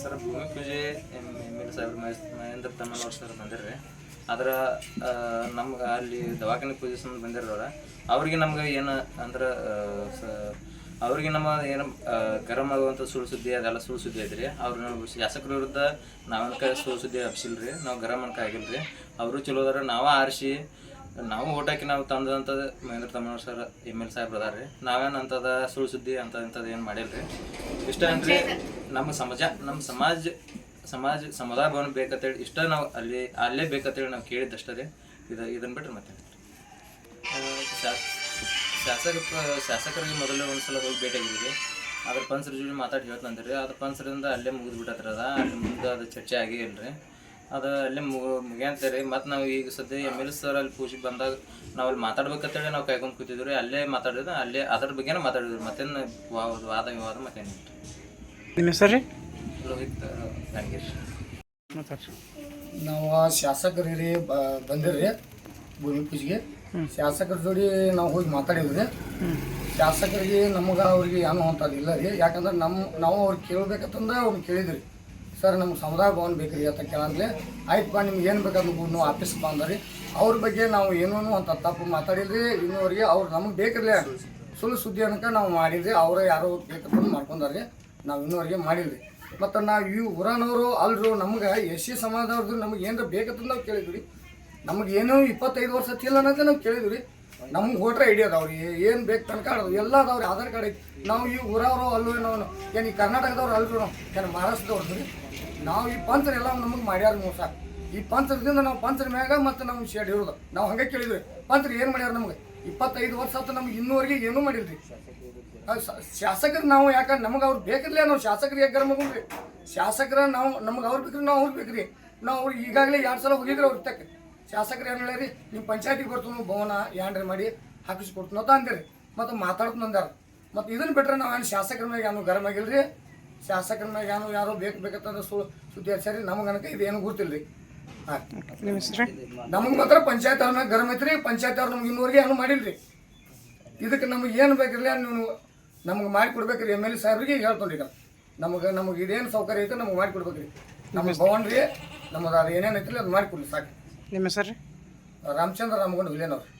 Sir, ಭೂಮಿ ಪೂಜೆ ಸಾಹೇಬ್ರ ಮಹೇಂದ್ರ ತಮ್ಮನವ್ರು ಸರ್ ಬಂದಿರ್ರಿ. ಆದ್ರೆ ನಮ್ಗೆ ಅಲ್ಲಿ ದವಾಖಾನೆ ಸಂಬಂಧ ಬಂದಿರೋರ ಅವ್ರಿಗೆ ನಮ್ಗೆ ಏನು ಅಂದ್ರೆ ಅವ್ರಿಗೆ ನಮ್ಮ ಏನು ಗರಂ ಆಗುವಂಥ ಸುಳ್ಳು ಸುದ್ದಿ, ಅದೆಲ್ಲ ಸುಳ್ಳು ಸುದ್ದಿ ಐತ್ರಿ. ಅವ್ರು ನಮ್ಗೆ ಶಾಸಕರ ವಿರುದ್ಧ ನಾವನ್ಕ ಸುಳ್ಳು ಸುದ್ದಿ ಹಬ್ಸಿಲ್ರಿ. ನಾವು ಗರಂ ಅನ್ಕ ಆಗಿಲ್ರಿ. ಅವರು ಚಲೋ ಅದಾರ. ನಾವು ಆರಿಸಿ ನಾವು ಓಟ್ ಹಾಕಿ ನಾವು ತಂದಂಥದ್ದು ಮಹೇಂದ್ರ ತಮ್ಮ ಸರ್, ಎಂ ಎಲ್ ಸಾಹೇಬ್ರು ಅದಾರ ರೀ ನಾವೇನು ಅಂಥದ್ದು ಸುಳ್ಳು ಸುದ್ದಿ ಅಂತ ಇಂಥದ್ದು ಏನು ರೀ ಇಷ್ಟ ಅಂದ್ರೆ ನಮ್ಮ ಸಮಾಜ ನಮ್ಮ ಸಮಾಜ ಸಮಾಜ ಸಮುದಾಯ ಭವನ ಬೇಕಂತೇಳಿ ಇಷ್ಟ ನಾವು ಅಲ್ಲಿ, ಅಲ್ಲೇ ಬೇಕಂತೇಳಿ ನಾವು ಕೇಳಿದ್ದಷ್ಟೇ ರೀ. ಇದು ಇದನ್ನು ಬಿಟ್ರೆ ಮತ್ತೆ ಶಾಸಕ, ಶಾಸಕರಿಗೆ ಮೊದಲೇ ಒಂದ್ಸಲ ಹೋಗಿ ಭೇಟಿಯಾಗಿದ್ದೀವಿ ಅದ್ರ ಪಂಚರ ಜೋಡಿ ಮಾತಾಡಿ ಹೇಳ್ತಂದ್ರಿ. ಅದ್ರ ಪನ್ಸರಿಂದ ಅಲ್ಲೇ ಮುಗಿದು ಬಿಟ್ಟತ್ರ ಅದ. ಅಲ್ಲಿ ಮುಂದೆ ಅದು ಚರ್ಚೆ ಆಗೇ ಇಲ್ರಿ ಅದು ಅಲ್ಲೇ ಮುಗ ಮುಗಿಯಂತೀರಿ ಮತ್ತು ನಾವು ಈಗ ಸದ್ಯ ಎಂ ಎಲ್ ಸರ್ ಅಲ್ಲಿ ಪೂಜೆಗೆ ಬಂದಾಗ ನಾವು ಅಲ್ಲಿ ಮಾತಾಡ್ಬೇಕಂತೇಳಿ ನಾವು ಕಾಯ್ಕೊಂಡು ಕೂತಿದ್ವಿ ರೀ ಅಲ್ಲೇ ಮಾತಾಡಿದ್ರೆ ಅಲ್ಲೇ ಅದ್ರ ಬಗ್ಗೆನೇ ಮಾತಾಡಿದ್ರು ಮತ್ತೇನು ವಾದ ವಿವಾದ ಮತ್ತೇನು ನಿಮ್ಮ ಹೆಸರು ರೀ? ರೋಹಿತ್ ನಾವು ಶಾಸಕರಿಗೆ ಬಂದಿರ್ರಿ ಭೂಮಿ ಪೂಜೆಗೆ. ಶಾಸಕರ ಜೋಡಿ ನಾವು ಹೋಗಿ ಮಾತಾಡಿದ್ರಿ ಶಾಸಕರಿಗೆ ನಮಗೆ ಅವ್ರಿಗೆ ಏನು ಅಂತದಿಲ್ಲ ಇಲ್ಲ ರೀ ಯಾಕಂದ್ರೆ ನಮ್ಮ ನಾವು ಅವ್ರಿಗೆ ಕೇಳ್ಬೇಕಂತಂದ್ರೆ ಅವ್ರು ಕೇಳಿದ್ರಿ. ಸರ್, ನಮ್ಗೆ ಸಮುದಾಯ ಭವನ ಬೇಕ್ರಿ ಅಂತ ಕೇಳಂದ್ರೆ ಆಯ್ತಪ್ಪ ನಿಮ್ಗೆ ಏನು ಬೇಕಾದ್ರು ನೀವು ಆಫೀಸ್ಗೆ ಬಂದ್ರಿ ಅವ್ರ ಬಗ್ಗೆ ನಾವು ಏನೂ ಅಂತ ತಪ್ಪು ಮಾತಾಡಿಲ್ರಿ ಇನ್ನೂವರೆಗೆ ಅವ್ರು ನಮಗೆ ಬೇಕಿರ್ಲಿ. ಸುಳ್ಳು ಸುದ್ದಿ ಅನ್ಕ ನಾವು ಮಾಡಿದ್ರಿ ಅವರೇ ಯಾರೋ ಬೇಕಂತ ಮಾಡ್ಕೊಂಡ್ರಿ ನಾವು ಇನ್ನೂವರೆಗೆ ಮಾಡಿಲ್ರಿ ಮತ್ತು ನಾವು ಈ ಊರನವರು ಅಲ್ಲರು ನಮ್ಗೆ ಎಸ್ ಸಿ ಸಮಾಜದವ್ರದ್ದು ನಮ್ಗೆ ಏನಾರ ಬೇಕಂತ ನಾವು ಕೇಳಿದ್ವಿ ನಮ್ಗೆ ಏನೋ ಇಪ್ಪತ್ತೈದು ವರ್ಷ ತಿಲ್ಲ ಅನ್ನೋದೇ ನಾವು ಕೇಳಿದ್ವಿ ನಮ್ಗೆ ವೋಟ್ರ್ ಐಡಿ ಅದಾವ್ರಿ ಏನು ಬೇಕು ತನಕ ಎಲ್ಲ ಅದಾವ್ರಿ ಆಧಾರ್ ಕಾರ್ಡ್ ಐತಿ. ನಾವು ಈ ಊರವರು, ಅಲ್ಲೂ ಏನೋ ಏನು. ಈ ಕರ್ನಾಟಕದವ್ರು ಅಲ್ರು ನಾವು ಏನು ಮಹಾರಾಷ್ಟ್ರದವ್ರು ರೀ. ನಾವು ಈ ಪಂಚರ್ ಎಲ್ಲ ನಮಗೆ ಮಾಡ್ಯಾರ ಮೋಸ ಈ ಪಂಚರದಿಂದ ನಾವು ಪಂಚರ್ ಮ್ಯಾಗ ಮತ್ತು ನಮ್ಗೆ ಶೇಡ್ ಇರೋದು. ನಾವು ಹಂಗೆ ಕೇಳಿದ್ವಿ. ಪಂಚರ್ ಏನು ಮಾಡ್ಯಾರ ನಮಗೆ? ಇಪ್ಪತ್ತೈದು ವರ್ಷ ಆತ ನಮ್ಗೆ ಇನ್ನೂವರೆಗೆ ಏನೂ ಮಾಡಿಲ್ರಿ. ಶಾಸಕರು ನಾವು ಯಾಕಂದ್ರೆ ನಮಗೆ ಅವ್ರು ಬೇಕಿರ್ಲಿ ನಾವು ಶಾಸಕರಿಗೆ ಯಾಕೆ ಮಗುಳ್ರಿ ಶಾಸಕರ ನಾವು, ನಮ್ಗೆ ಅವ್ರು ಬೇಕ್ರಿ, ನಾವು ಅವ್ರು ಬೇಕ್ರಿ. ನಾವು ಅವ್ರು ಈಗಾಗಲೇ ಎರಡು ಸಲ ಹೋಗಿದ್ರೆ ಅವ್ರ ತಕ್ಕ ಶಾಸಕರು ಏನು ಹೇಳಿ ನೀವು ಪಂಚಾಯತಿಗೆ ಬರ್ತೀವಿ ಭವನ ಏನ್ರಿ ಮಾಡಿ ಹಾಕಿಸ್ಕೊಡ್ತೀನಿ ಅಂತ ಅಂದಿರಿ ಮತ್ತು ಮಾತಾಡ್ತೀನಿ ಅಂದಾರ ಮತ್ತು ಇದನ್ನ ಬಿಟ್ರೆ ನಾವು ಏನು ಶಾಸಕರ ಮ್ಯಾಗ ಏನು ಗರಂ ಆಗಿಲ್ರಿ? ಶಾಸಕರ ಮ್ಯಾಗ ಏನು ಯಾರೋ ಬೇಕು ಬೇಕಂತಂದ್ರೆ ಸುಳ್ಳು ಸುದ್ದಿ ಹಚ್ಚಾರಿ ನಮಗೆ ಅನಕ ಇದೇನು ಗೊತ್ತಿಲ್ಲ ರೀ ನಿಮ್ಮ ನಮಗೆ ಮಾತ್ರ ಪಂಚಾಯತ್ ಅವ್ರ ಮ್ಯಾಗ ಗರಂ ಐತ್ರಿ. ಪಂಚಾಯತ್ ಅವ್ರು ನಮ್ಗೆ ಇನ್ನೂರಿಗೆ ಏನು ಮಾಡಿಲ್ರಿ. ಇದಕ್ಕೆ ನಮಗೆ ಏನು ಬೇಕಿರಲಿ ನೀವು ನಮ್ಗೆ ಮಾಡಿ ಕೊಡ್ಬೇಕ್ರಿ. ಎಂ ಎಲ್ ಎ ಸಾಹೇಬ್ರಿಗೆ ಹೇಳ್ಕೊಂಡ್ರಿ ಈಗ. ನಮಗೆ ನಮಗೆ ಇದೇನು ಸೌಕರ್ಯ ಐತೆ ನಮಗೆ ಮಾಡಿ ಕೊಡ್ಬೇಕ್ರಿ. ನಮಗೆ ಭವನ್ ರೀ ನಮ್ಮದು ಅದು ಏನೇನು ಐತ್ರಿ ಅದು ಮಾಡಿ ಕೊಡ್ರಿ, ಸಾಕು. ನಿಮ್ಮ ಹೆಸರು ರೀ? ರಾಮಚಂದ್ರ ರಾಮಗೊಂಡು ವಿಲೇನವ್ರು.